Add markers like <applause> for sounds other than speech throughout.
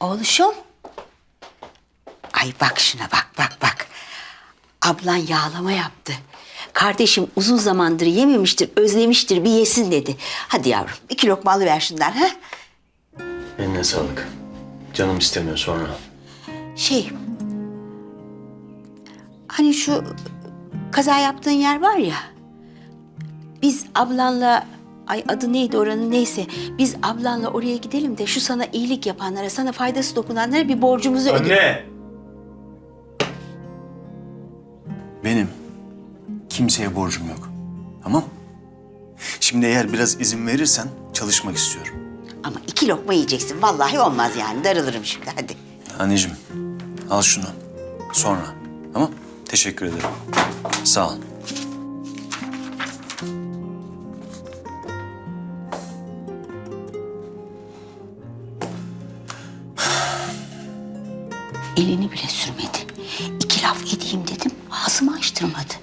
Oğluşum. Ay bak şuna bak bak bak. Ablan yağlama yaptı. Kardeşim uzun zamandır yememiştir, özlemiştir bir yesin dedi. Hadi yavrum iki lokma alıver şundan ha. Eline sağlık. Canım istemiyor sonra. Şey... Hani şu kaza yaptığın yer var ya. Biz ablanla... Ay adı neydi oranın neyse. Biz ablanla oraya gidelim de şu sana iyilik yapanlara, sana faydası dokunanlara bir borcumuzu ödeyelim. Anne! Benim kimseye borcum yok. Tamam? Şimdi eğer biraz izin verirsen çalışmak istiyorum. Ama iki lokma yiyeceksin. Vallahi olmaz yani. Darılırım şimdi hadi. Anneciğim al şunu. Sonra. Tamam? Teşekkür ederim. Sağ ol. Elini bile sürmedi. İki laf edeyim dedim. Ağzımı açtırmadı.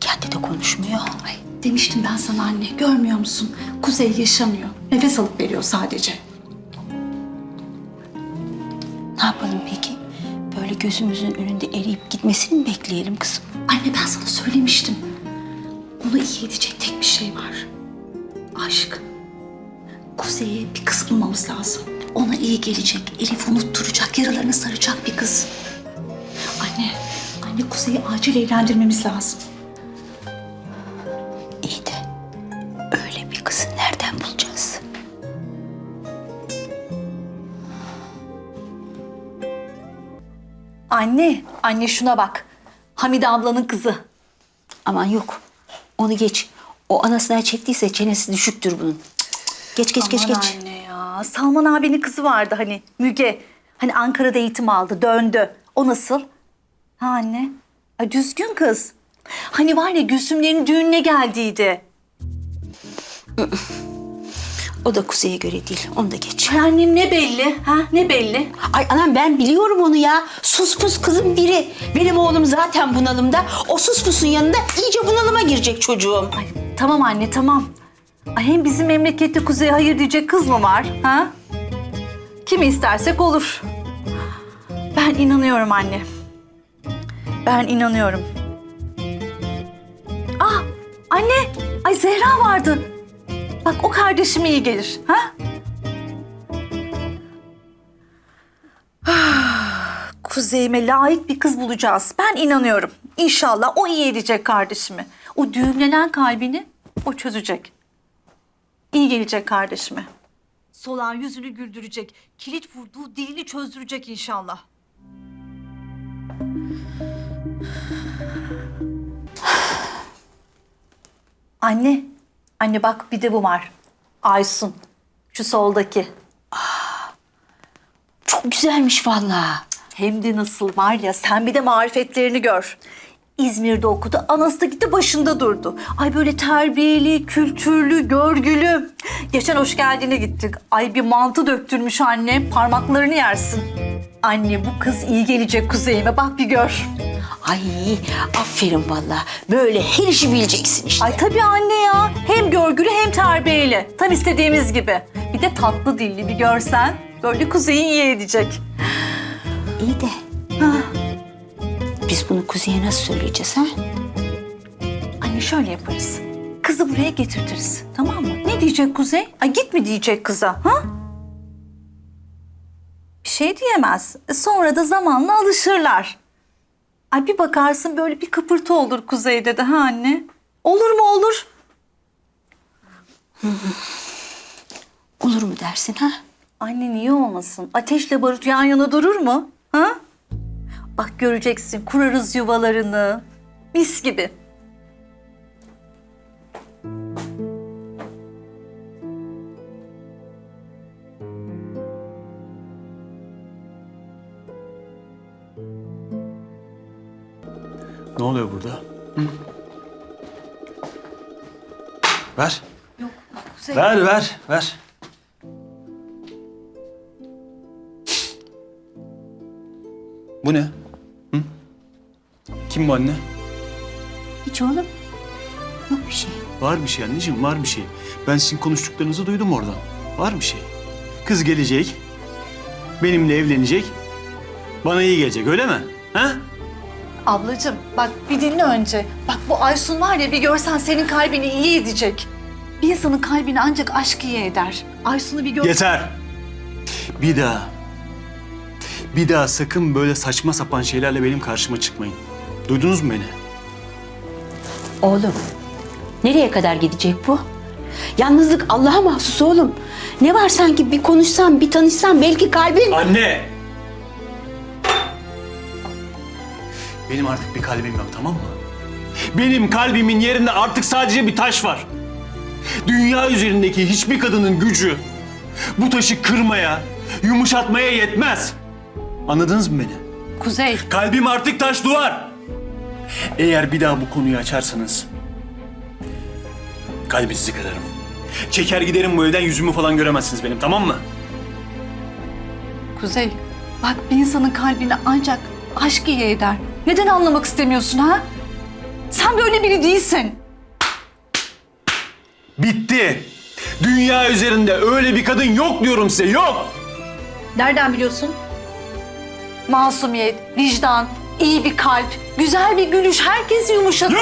Kendi de konuşmuyor. Ay, Demiştim ben sana anne, görmüyor musun? Kuzey yaşamıyor. Nefes alıp veriyor sadece. ne yapalım peki? Böyle gözümüzün önünde eriyip gitmesini mi bekleyelim kızım? Anne ben sana söylemiştim. Onu iyi edecek tek bir şey var. Aşk. Kuzey'e bir kız bulmamız lazım. Ona iyi gelecek, Elif'i unutturacak, yaralarını saracak bir kız. Anne, anne Kuzey'i acil evlendirmemiz lazım. İyi de öyle bir kızı nereden bulacağız? Anne, anne şuna bak. Hamide ablanın kızı. Aman yok. Onu geç. O anasına çektiyse çenesi düşüktür bunun. Geç geç geç Aman geç. anne ya. Salman abinin kızı vardı hani Müge. Hani Ankara'da eğitim aldı, döndü. O nasıl? Ha anne. Ay, düzgün kız. Hani var ya Gülsümlerin düğününe geldiydi. <laughs> O da kuzeye göre değil. Onu da geç. Ay annem ne belli? Ha ne belli? Ay anam ben biliyorum onu ya. Sus pus kızım biri. Benim oğlum zaten bunalımda. O sus pusun yanında iyice bunalıma girecek çocuğum. Ay tamam anne tamam. Hem bizim memlekette Kuzey'e hayır diyecek kız mı var? Ha? Kimi istersek olur. Ben inanıyorum anne. Ben inanıyorum. Ah anne. Ay Zehra vardı. Bak o kardeşim iyi gelir. Ha? <sighs> Kuzeyime layık bir kız bulacağız. Ben inanıyorum. İnşallah o iyi edecek kardeşimi. O düğümlenen kalbini o çözecek. İyi gelecek kardeşime. Solan yüzünü güldürecek. Kilit vurduğu dilini çözdürecek inşallah. Anne, anne bak bir de bu var. Aysun, şu soldaki. Çok güzelmiş vallahi. Hem de nasıl var ya sen bir de marifetlerini gör. İzmir'de okudu, anası da gitti başında durdu. Ay böyle terbiyeli, kültürlü, görgülü. Geçen hoş geldine gittik. Ay bir mantı döktürmüş anne, parmaklarını yersin. Anne bu kız iyi gelecek kuzeyime bak bir gör. Ay aferin vallahi. Böyle her işi bileceksin işte. Ay tabii anne ya. Hem görgülü hem terbiyeli. Tam istediğimiz gibi. Bir de tatlı dilli bir görsen. Böyle kuzeyi iyi edecek. İyi de biz bunu kuzeye nasıl söyleyeceğiz ha? Anne şöyle yaparız. Kızı buraya getirtiriz. Tamam mı? Ne diyecek Kuzey? Ay git mi diyecek kıza? Ha? Bir şey diyemez. E, Sonra da zamanla alışırlar. Ay bir bakarsın böyle bir kıpırtı olur Kuzey'de de ha anne? Olur mu olur? Olur mu dersin ha? Anne niye olmasın? Ateşle barut yan yana durur mu? Ha? Bak göreceksin kurarız yuvalarını. Mis gibi. Ne oluyor burada? Hı? Ver. Kuzey. Ver, ver, ver. Bu ne? Kim bu anne? Hiç oğlum. Yok bir şey. Var bir şey anneciğim, var bir şey. Ben sizin konuştuklarınızı duydum oradan. Var bir şey. Kız gelecek. benimle evlenecek. Bana iyi gelecek öyle mi? Ha? Ablacığım bak bir dinle önce. Bak bu Aysun var ya bir görsen senin kalbini iyi edecek. Bir insanın kalbini ancak aşk iyi eder. Aysun'u bir gör... Yeter. Bir daha. Bir daha sakın böyle saçma sapan şeylerle benim karşıma çıkmayın. Duydunuz mu beni? Oğlum, nereye kadar gidecek bu? Yalnızlık Allah'a mahsus oğlum. Ne var sanki bir konuşsan, bir tanışsan belki kalbin... Anne! Benim artık bir kalbim yok tamam mı? Benim kalbimin yerinde artık sadece bir taş var. Dünya üzerindeki hiçbir kadının gücü bu taşı kırmaya, yumuşatmaya yetmez. Anladınız mı beni? Kuzey, Kalbim artık taş duvar. Eğer bir daha bu konuyu açarsanız kalbinizi kırarım. Çeker giderim bu evden yüzümü falan göremezsiniz benim tamam mı? Kuzey. Bak bir insanın kalbini ancak aşk iyi eder. Neden anlamak istemiyorsun ha? Sen böyle biri değilsin. Bitti. Dünya üzerinde öyle bir kadın yok diyorum size yok. Nereden biliyorsun? Masumiyet, vicdan, iyi bir kalp, güzel bir gülüş herkesi yumuşatır.